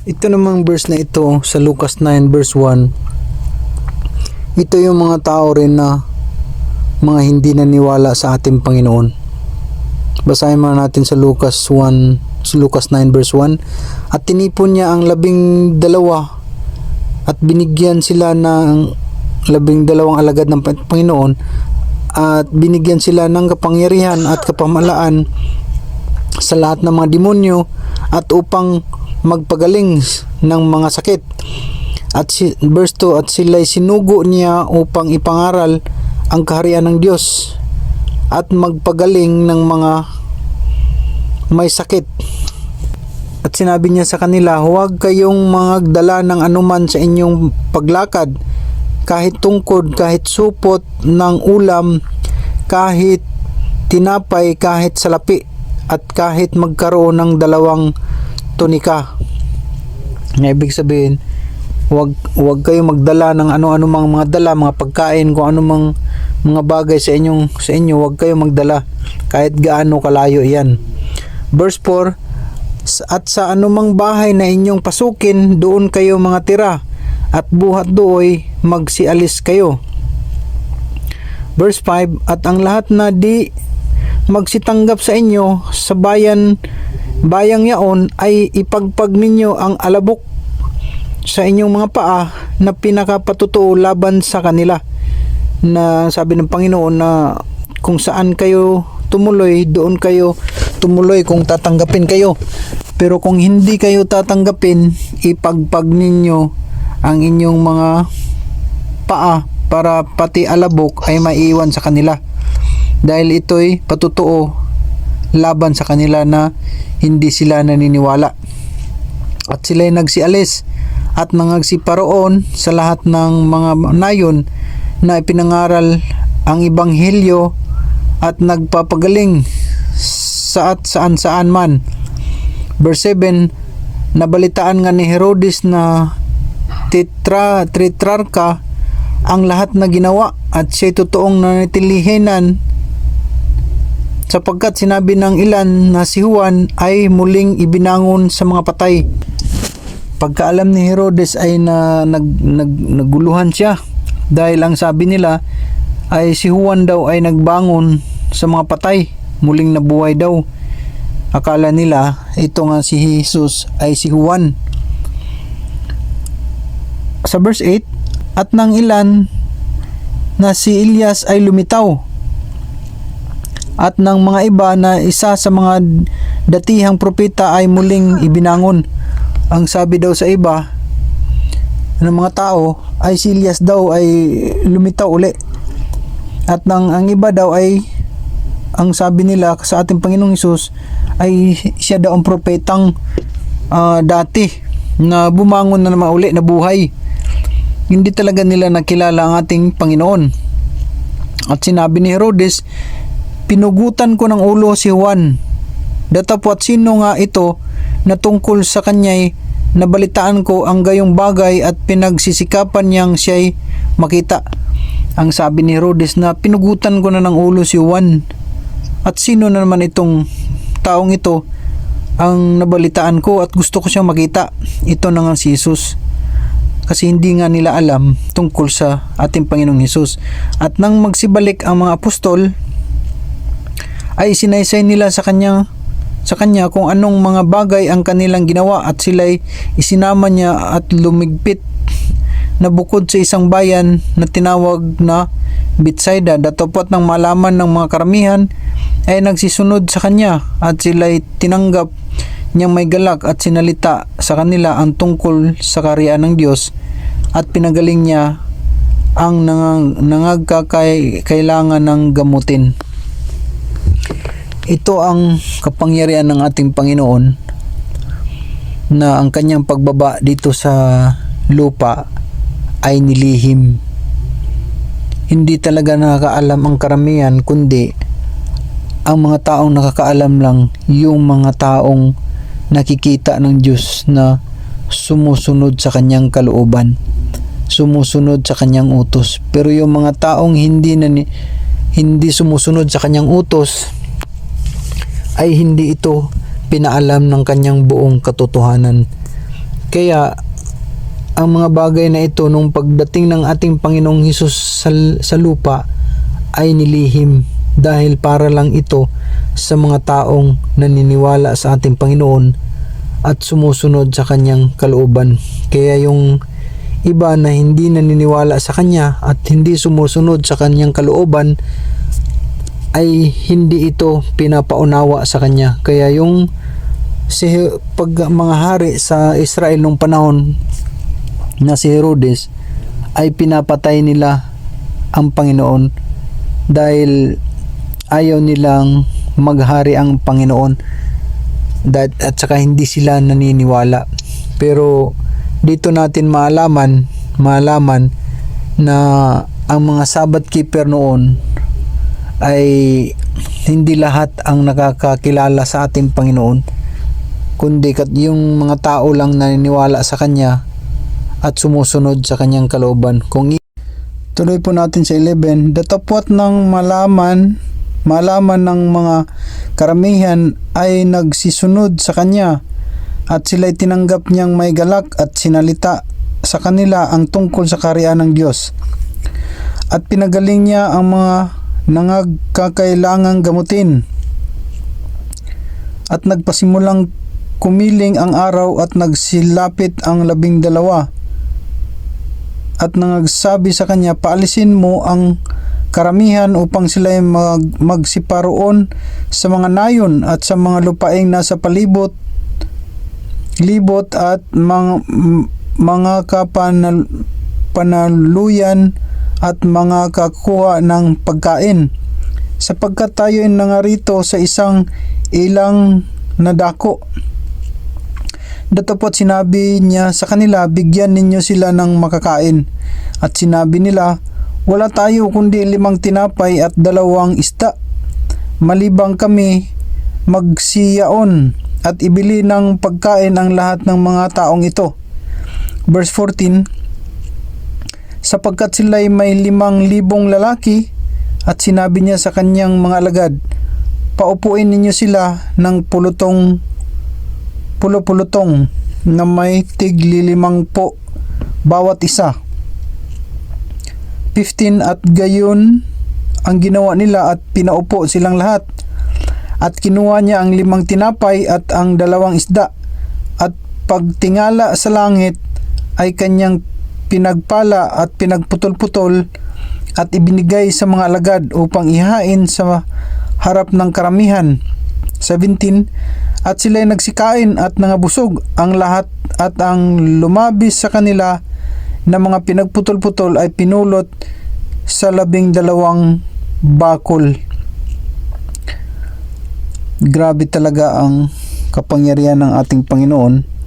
Ito namang verse na ito sa Lucas 9 verse 1. Ito yung mga tao rin na mga hindi naniwala sa ating Panginoon. Basahin mo natin sa Lucas 1, sa Lucas 9 verse 1. At tinipon niya ang labing dalawa at binigyan sila ng labing dalawang alagad ng Panginoon at binigyan sila ng kapangyarihan at kapamalaan sa lahat ng mga demonyo at upang magpagaling ng mga sakit. At si, verse 2, at sila'y sinugo niya upang ipangaral ang kaharian ng Diyos at magpagaling ng mga may sakit. At sinabi niya sa kanila, huwag kayong magdala ng anuman sa inyong paglakad, kahit tungkod, kahit supot ng ulam, kahit tinapay, kahit salapi, at kahit magkaroon ng dalawang tunika. Nga ibig sabihin, wag wag kayo magdala ng ano-ano mang mga dala, mga pagkain, kung ano mang mga bagay sa inyong sa inyo, wag kayo magdala kahit gaano kalayo 'yan. Verse 4 At sa anumang bahay na inyong pasukin, doon kayo mga tira, at buhat dooy magsialis kayo. Verse 5 At ang lahat na di magsitanggap sa inyo sa bayan bayang yaon ay ipagpag ninyo ang alabok sa inyong mga paa na pinakapatutuo laban sa kanila. Na sabi ng Panginoon na kung saan kayo tumuloy doon kayo tumuloy kung tatanggapin kayo. Pero kung hindi kayo tatanggapin ipagpag ninyo ang inyong mga paa para pati alabok ay maiwan sa kanila. Dahil ito'y patutuo laban sa kanila na hindi sila naniniwala. At sila'y nagsialis at nangagsiparoon sa lahat ng mga nayon na ipinangaral ang ibanghelyo at nagpapagaling sa at saan saan man. Verse 7, nabalitaan nga ni Herodes na titra, tritrarka ang lahat na ginawa at siya'y totoong nanitilihinan sapagkat sinabi ng ilan na si Juan ay muling ibinangon sa mga patay. Pagkaalam ni Herodes ay na, nag, nag, naguluhan siya dahil ang sabi nila ay si Juan daw ay nagbangon sa mga patay, muling nabuhay daw. Akala nila ito nga si Jesus ay si Juan. Sa verse 8, at ng ilan na si Elias ay lumitaw at ng mga iba na isa sa mga datihang propeta ay muling ibinangon. Ang sabi daw sa iba ng mga tao ay si Elias daw ay lumitaw uli. At nang ang iba daw ay ang sabi nila sa ating Panginoong Hesus ay siya daw ang propetang ah, dati na bumangon na naman uli na buhay. Hindi talaga nila nakilala ang ating Panginoon. At sinabi ni Herodes, pinugutan ko ng ulo si Juan. Datapwat sino nga ito na tungkol sa kanya'y nabalitaan ko ang gayong bagay at pinagsisikapan niyang siya'y makita. Ang sabi ni Herodes na pinugutan ko na ng ulo si Juan. At sino na naman itong taong ito ang nabalitaan ko at gusto ko siyang makita. Ito na nga si Jesus kasi hindi nga nila alam tungkol sa ating Panginoong Hesus. At nang magsibalik ang mga apostol, ay sinaysay nila sa kanya sa kanya kung anong mga bagay ang kanilang ginawa at sila'y isinama niya at lumigpit na bukod sa isang bayan na tinawag na Bethsaida datapot ng malaman ng mga karamihan ay nagsisunod sa kanya at sila'y tinanggap niyang may galak at sinalita sa kanila ang tungkol sa karyaan ng Diyos at pinagaling niya ang nangagkakailangan ng gamutin. Ito ang kapangyarihan ng ating Panginoon na ang kanyang pagbaba dito sa lupa ay nilihim. Hindi talaga nakakaalam ang karamihan kundi ang mga taong nakakaalam lang yung mga taong nakikita ng Diyos na sumusunod sa kanyang kalooban sumusunod sa kanyang utos pero yung mga taong hindi na hindi sumusunod sa kanyang utos ay hindi ito pinaalam ng kanyang buong katotohanan Kaya ang mga bagay na ito nung pagdating ng ating Panginoong Hesus sa, sa lupa ay nilihim dahil para lang ito sa mga taong naniniwala sa ating Panginoon at sumusunod sa kanyang kalooban. Kaya yung iba na hindi naniniwala sa kanya at hindi sumusunod sa kanyang kalooban ay hindi ito pinapaunawa sa kanya. Kaya yung si pag mga hari sa Israel nung panahon na si Herodes ay pinapatay nila ang Panginoon dahil ayaw nilang maghari ang Panginoon that, at saka hindi sila naniniwala pero dito natin maalaman maalaman na ang mga Sabbath keeper noon ay hindi lahat ang nakakakilala sa ating Panginoon kundi kat yung mga tao lang naniniwala sa Kanya at sumusunod sa Kanyang kalooban. Kung Tuloy po natin sa 11. Datapwat ng malaman, malaman ng mga karamihan ay nagsisunod sa Kanya at sila'y tinanggap niyang may galak at sinalita sa kanila ang tungkol sa kariyan ng Diyos. At pinagaling niya ang mga nangagkakailangang gamutin. At nagpasimulang kumiling ang araw at nagsilapit ang labing dalawa. At nangagsabi sa kanya, paalisin mo ang karamihan upang sila mag, magsiparoon sa mga nayon at sa mga lupaing nasa palibot libot at mga, mga kapanal, panaluyan at mga kakuha ng pagkain sapagkat tayo ay nangarito sa isang ilang nadako Datapot sinabi niya sa kanila, bigyan ninyo sila ng makakain. At sinabi nila, wala tayo kundi limang tinapay at dalawang isda. Malibang kami magsiyaon at ibili ng pagkain ang lahat ng mga taong ito. Verse 14, sapagkat sila'y may limang libong lalaki at sinabi niya sa kanyang mga alagad, paupuin ninyo sila ng pulutong pulo-pulutong na may tiglilimang po bawat isa. 15 at gayon ang ginawa nila at pinaupo silang lahat. At kinuha niya ang limang tinapay at ang dalawang isda. At pagtingala sa langit ay kanyang pinagpala at pinagputol-putol at ibinigay sa mga alagad upang ihain sa harap ng karamihan. 17 at sila'y nagsikain at nangabusog ang lahat at ang lumabis sa kanila na mga pinagputol-putol ay pinulot sa labing dalawang bakol. Grabe talaga ang kapangyarihan ng ating Panginoon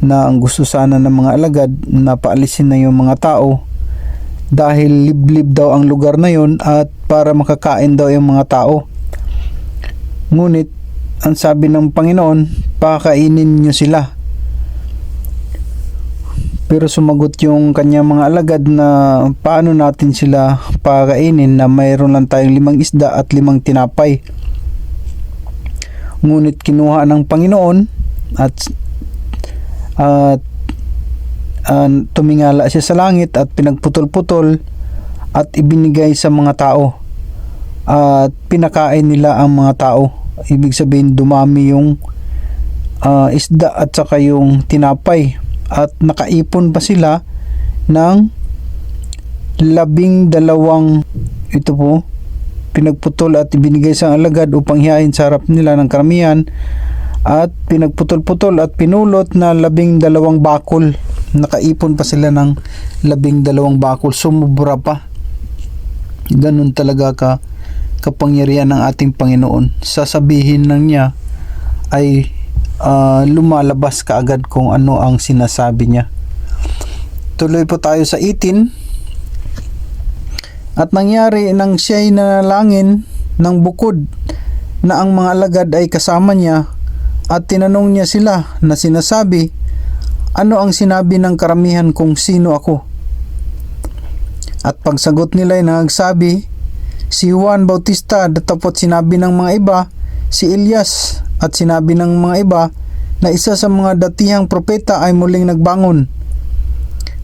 na ang gusto sana ng mga alagad na paalisin na yung mga tao dahil liblib daw ang lugar na yon at para makakain daw yung mga tao. Ngunit ang sabi ng Panginoon, pakainin niyo sila. Pero sumagot yung kanyang mga alagad na paano natin sila pakainin na mayroon lang tayong limang isda at limang tinapay. Ngunit kinuha ng Panginoon at at uh, tumingala siya sa langit at pinagputol-putol at ibinigay sa mga tao. At pinakain nila ang mga tao. Ibig sabihin dumami yung uh, isda at saka yung tinapay. At nakaipon pa sila ng labing dalawang ito po pinagputol at ibinigay sa alagad upang hiyain sa harap nila ng karamihan at pinagputol-putol at pinulot na labing dalawang bakol nakaipon pa sila ng labing dalawang bakol sumubra pa ganun talaga ka kapangyarihan ng ating Panginoon. Sasabihin lang niya ay uh, lumalabas kaagad kung ano ang sinasabi niya. Tuloy po tayo sa 18. At nangyari nang siya'y nanalangin ng bukod na ang mga alagad ay kasama niya at tinanong niya sila na sinasabi, ano ang sinabi ng karamihan kung sino ako? At pagsagot nila ay nagsabi, si Juan Bautista datapot sinabi ng mga iba si Elias at sinabi ng mga iba na isa sa mga datihang propeta ay muling nagbangon.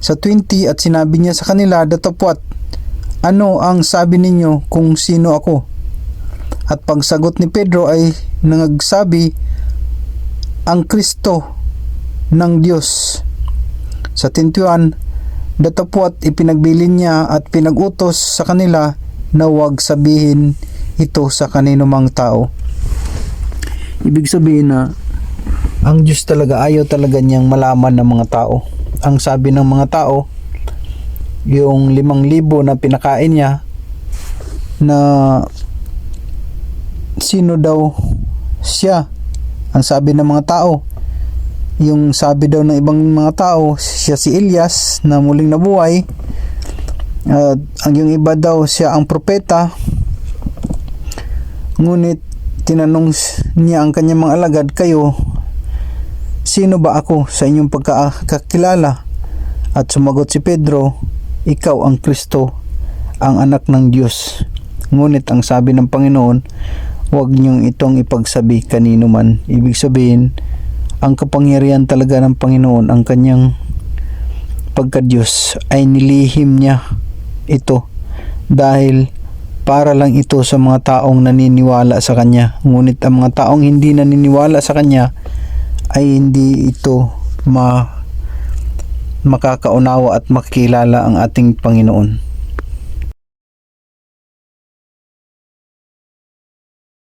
Sa 20 at sinabi niya sa kanila, Datapwat, ano ang sabi ninyo kung sino ako? At pagsagot ni Pedro ay nangagsabi, ang Kristo ng Diyos. Sa 21, datapwat ipinagbilin niya at pinagutos sa kanila na huwag sabihin ito sa kanino mang tao. Ibig sabihin na ang Diyos talaga ayaw talaga niyang malaman ng mga tao. Ang sabi ng mga tao, yung limang libo na pinakain niya na sino daw siya ang sabi ng mga tao yung sabi daw ng ibang mga tao siya si Elias na muling nabuhay. At ang yung iba daw siya ang propeta. Ngunit tinanong niya ang kanyang mga alagad kayo sino ba ako sa inyong pagkakilala at sumagot si Pedro ikaw ang Kristo ang anak ng Diyos. Ngunit ang sabi ng Panginoon huwag niyong itong ipagsabi kanino man. Ibig sabihin ang kapangyarihan talaga ng Panginoon ang kanyang pagka-Diyos ay nilihim niya ito dahil para lang ito sa mga taong naniniwala sa kanya. Ngunit ang mga taong hindi naniniwala sa kanya ay hindi ito ma makakaunawa at makilala ang ating Panginoon